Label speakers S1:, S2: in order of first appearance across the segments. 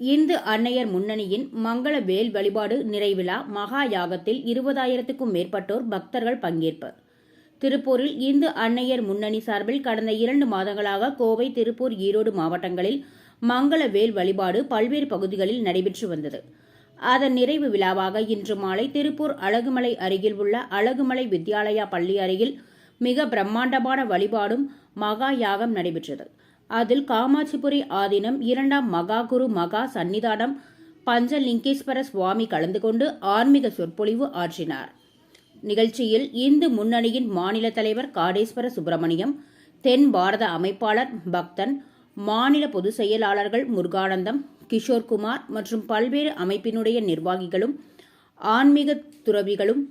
S1: இந்து அன்னையர் முன்னணியின் மங்கள வேல் வழிபாடு நிறைவிழா மகா யாகத்தில் இருபதாயிரத்துக்கும் மேற்பட்டோர் பக்தர்கள் பங்கேற்பு. திருப்பூரில் இந்து அன்னையர் முன்னணி சார்பில் கடந்த இரண்டு மாதங்களாக கோவை திருப்பூர் ஈரோடு மாவட்டங்களில் மங்கள வேல் வழிபாடு பல்வேறு பகுதிகளில் நடைபெற்று வந்தது. அதன் நிறைவு விழாவாக இன்று மாலை திருப்பூர் அழகுமலை அருகில் உள்ள அழகுமலை வித்யாலயா பள்ளி அருகில் மிக பிரம்மாண்டமான வழிபாடும் மகா யாகம் நடைபெற்றது. அதில் காமாட்சிபுரி ஆதீனம் இரண்டாம் மகா குரு மகா சன்னிதானம் பஞ்சலிங்கேஸ்வர சுவாமி கலந்து கொண்டு ஆன்மீக சொற்பொழிவு ஆற்றினார். நிகழ்ச்சியில் இந்து முன்னணியின் மாநில தலைவர் காடேஸ்வர சுப்பிரமணியம் தென் பாரத அமைப்பாளர் பக்தன் மாநில பொதுச் செயலாளர்கள் முருகானந்தம் கிஷோர்குமார் மற்றும் பல்வேறு அமைப்பினுடைய நிர்வாகிகளும் ஆன்மீக துறவிகளும்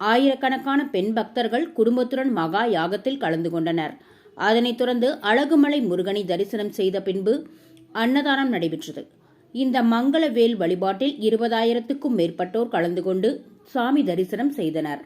S1: ஆயிரக்கணக்கான பெண் பக்தர்கள் குடும்பத்துடன் மகா யாகத்தில் கலந்து கொண்டனர். அதனைத் தொடர்ந்து அழகுமலை முருகனை தரிசனம் செய்த பின்பு அன்னதானம் நடைபெற்றது. இந்த மங்கள வேல் வழிபாட்டில் இருபதாயிரத்துக்கும் மேற்பட்டோர் கலந்து கொண்டு சாமி தரிசனம் செய்தனர்.